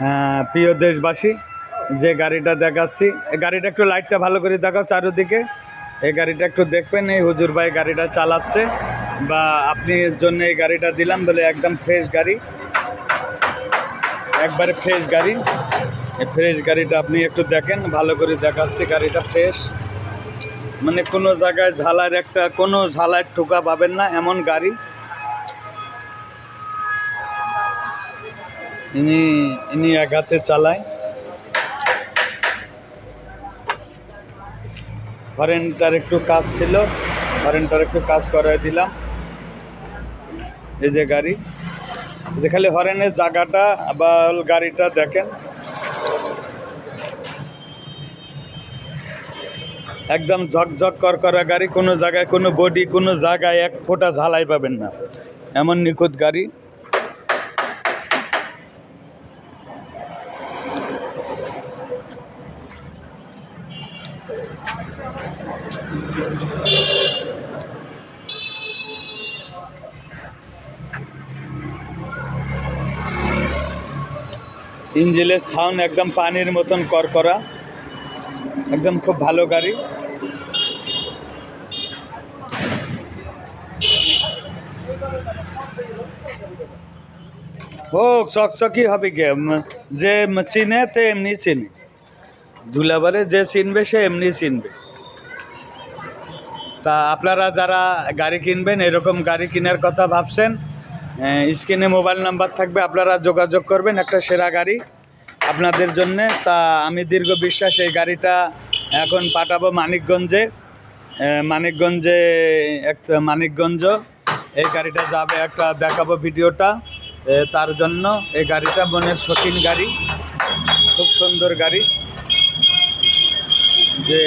হ্যাঁ, প্রিয় দেশবাসী যে গাড়িটা দেখাচ্ছি এই গাড়িটা একটু লাইটটা ভালো করে দেখাও চারিদিকে। এই গাড়িটা একটু দেখবেন এই হুজুর ভাই গাড়িটা চালাচ্ছে বা আপনি জন্য এই গাড়িটা দিলাম বলে একদম ফ্রেশ গাড়ি। একবারে ফ্রেশ গাড়ি। এই ফ্রেশ গাড়িটা আপনি একটু দেখেন ভালো করে দেখাচ্ছি গাড়িটা ফ্রেশ মানে কোনো জায়গায় ঝালার একটা কোনো ঝালার ঠোকা পাবেন না এমন গাড়ি। ইনি ইনি হাতে চালায়। হরেনটার একটু কাজ ছিল হরেনটার একটু কাজ করাই দিলাম। এই যে গাড়ি যে খালি হরেনের জায়গাটা বা গাড়িটা দেখেন। একদম ঝকঝক কর করা গাড়ি, কোনো জায়গায় কোনো বডি, কোনো জায়গায় এক ফোঁটা ঝালাই পাবেন না। এমন নিখুঁত গাড়ি। ইঞ্জিনের সাউন্ড একদম পানির মতন করকরা, একদম খুব ভালো গাড়ি। হোক, চকচকি হবে কে যে চিনে তে এমনি চিনে। ধুলাবারে যে চিনবে সে এমনি চিনবে। তা আপনারা যারা গাড়ি কিনবেন, এরকম গাড়ি কেনার কথা ভাবছেন স্ক্রিনে মোবাইল নাম্বার থাকবে, আপনারা যোগাযোগ করবেন একটা সেরা গাড়ি আপনাদের জন্যে। তা আমি দীর্ঘ বিশ্বাস এই গাড়িটা এখন পাঠাবো মানিকগঞ্জে মানিকগঞ্জে একটা মানিকগঞ্জ। এই গাড়িটা যাবে একটা দেখাবো ভিডিওটা তার জন্য। এই গাড়িটা মনের শৌখিন গাড়ি, খুব সুন্দর গাড়ি। যে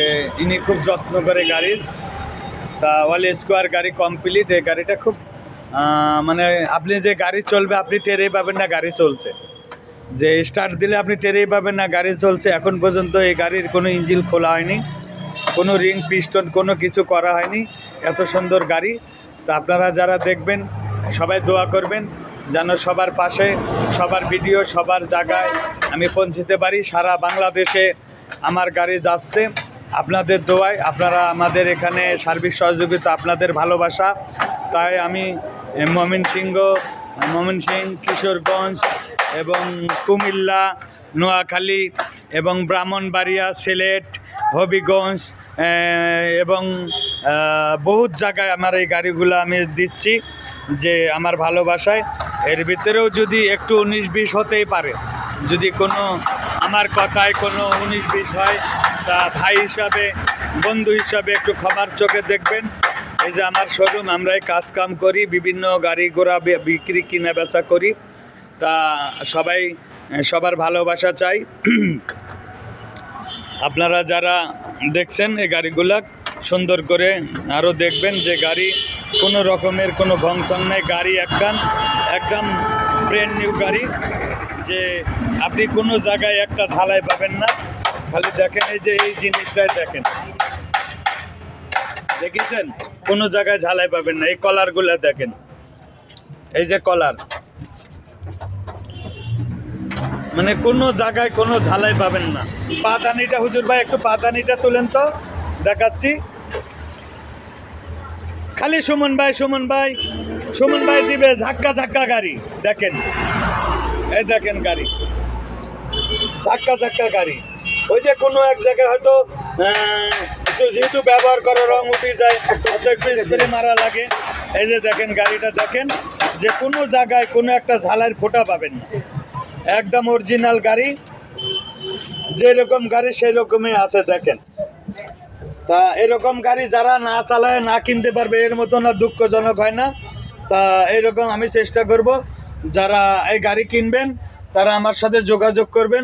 ইনি খুব যত্ন করে গাড়ির। তা অল স্কোয়ার গাড়ি কমপ্লিট এই গাড়িটা খুব মানে আপনি যে গাড়ি চলবে, আপনি টেরেই পাবেন না গাড়ি চলছে। যে স্টার্ট দিলে আপনি টেরেই পাবেন না গাড়ি চলছে, এখন পর্যন্ত এই গাড়ির কোনো ইঞ্জিন খোলা হয়নি, কোনো রিং পিস্টন কোনো কিছু করা হয়নি, এত সুন্দর গাড়ি। তা আপনারা যারা দেখবেন, সবাই দোয়া করবেন, যেন সবার পাশে, সবার ভিডিও সবার জায়গায় আমি পৌঁছতে পারি, সারা বাংলাদেশে আমার গাড়ি যাচ্ছে। আপনাদের দোয়ায় আপনারা আমাদের এখানে সার্বিক সহযোগিতা, আপনাদের ভালোবাসা। তাই আমি মমিন সিংহ, মমিন সিং, কিশোরগঞ্জ এবং কুমিল্লা, নোয়াখালী এবং ব্রাহ্মণবাড়িয়া, সিলেট, হবিগঞ্জ এবং বহুত জায়গায় আমার এই গাড়িগুলো আমি দিচ্ছি যে আমার ভালোবাসায়। এর ভিতরেও যদি একটু উনিশ বিশ হতেই পারে, যদি কোনো আমার কথায় কোনো উনিশ বিশ হয় তা ভাই হিসাবে, বন্ধু হিসাবে একটু ক্ষমার চোখে দেখবেন। এই যে আমার শোরুম আমরা এই কাজ কাম করি, বিভিন্ন গাড়ি ঘোড়া বিক্রি, কিনা বেচা করি। তা সবাই সবার ভালোবাসা চাই। আপনারা যারা দেখছেন এই গাড়িগুলা, সুন্দর করে আরও দেখবেন যে গাড়ি কোনো রকমের কোনো ভংসং নেই। গাড়ি একদম একদম ব্র্যান্ড নিউ গাড়ি, যে আপনি কোনো জায়গায় একটা ঢালাই পাবেন না। খালি দেখেন এই যে এই জিনিসটাই দেখেন। দেখেছেন কোনো জায়গায় ঝালাই পাবেন না, এই কলারগুলো দেখেন। এই যে কলার মানে কোনো জায়গায় কোনো ঝালাই পাবেন না। পাতানিটা হুজুর ভাই, একটু পাতানিটা তুলেন তো, দেখাচ্ছি। খালি সুমন ভাই সুমন ভাই সুমন ভাই দিবে ঝাক্কা ঝাক্কা গাড়ি, দেখেন। এই দেখেন গাড়ি। ঝাক্কা ঝাক্কা গাড়ি। ওই যে কোনো এক জায়গায় হয়তো একটু যেহেতু ব্যবহার করে রং উঠে যায় হয়তো একটু স্প্রে মারা লাগে। এই যে দেখেন, গাড়িটা দেখেন, যে কোনো জায়গায় কোনো একটা ঝালাইয়ের ফোঁটা পাবেন না। একদম অরিজিনাল গাড়ি, যেরকম গাড়ি সেই রকমই আছে, দেখেন। তা এরকম গাড়ি যারা না চালায়, না কিনতে পারবে, এর মতো না দুঃখজনক হয় না। তা এরকম আমি চেষ্টা করব, যারা এই গাড়ি কিনবেন তারা আমার সাথে যোগাযোগ করবেন।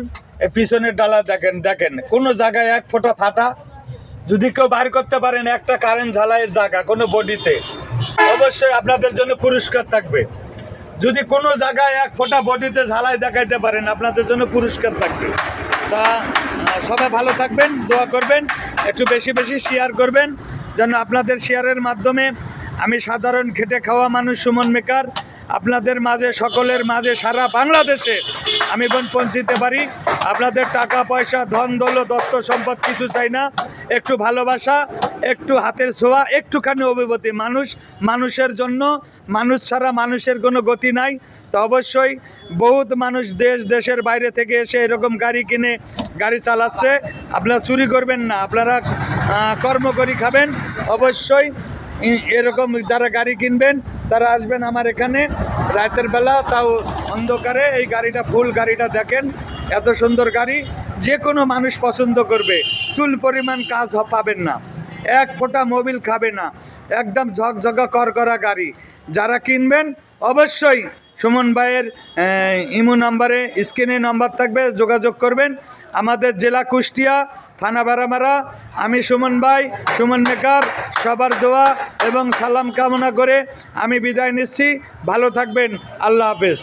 পিছনের ডালা দেখেন দেখেন। কোনো জায়গায় এক ফোঁটা ফাটা। যদি কেউ বাইর করতে পারেন, একটা কারেন্ট ঝালাইয়ের জায়গা কোনো বডিতে। অবশ্যই আপনাদের জন্য পুরস্কার থাকবে। যদি কোনো জায়গায় এক ফোঁটা বডিতে ঝালাই দেখাইতে পারেন, আপনাদের জন্য পুরস্কার থাকবে। তা সবাই ভালো থাকবেন, দোয়া করবেন, একটু বেশি বেশি শেয়ার করবেন, যেন আপনাদের শেয়ারের মাধ্যমে আমি সাধারণ খেটে খাওয়া মানুষ, সুমন মেকার আপনাদের মাঝে, সকলের মাঝে, সারা বাংলাদেশে আমি বোন পৌঁছিতে পারি। আপনাদের টাকা, পয়সা, ধন, দৌলত দত্ত সম্পদ কিছু চাই না। একটু ভালোবাসা, একটু হাতের ছোঁয়া, একটুখানি অভিভূতি। মানুষ, মানুষের জন্য, মানুষ ছাড়া মানুষের কোনো গতি নাই। তো অবশ্যই বহুত মানুষ দেশ, দেশের বাইরে থেকে এসে এরকম গাড়ি কিনে, গাড়ি চালাচ্ছে। আপনারা চুরি করবেন না, আপনারা কর্ম করি খাবেন। অবশ্যই এরকম যারা গাড়ি কিনবেন তারা আসবেন আমার এখানে রাতের বেলা, তাও অন্ধকারে। এই গাড়িটা ফুল গাড়িটা দেখেন, এত সুন্দর গাড়ি। যে কোনো মানুষ পছন্দ করবে। চুল পরিমাণ কাজ পাবেন না। এক ফোঁটা মোবিল খাবে না। একদম ঝকঝকা করকরা গাড়ি। যারা কিনবেন, অবশ্যই সুমন ভাইয়ের ইমো নাম্বারে, স্ক্রিনে নাম্বার থাকবে, যোগাযোগ করবেন। আমাদের জেলা কুষ্টিয়া, থানা বারামারা, আমি সুমন ভাই, সুমন মেকার, সবার দোয়া এবং সালাম কামনা করে আমি বিদায় নিচ্ছি। ভালো থাকবেন, আল্লাহ হাফেজ।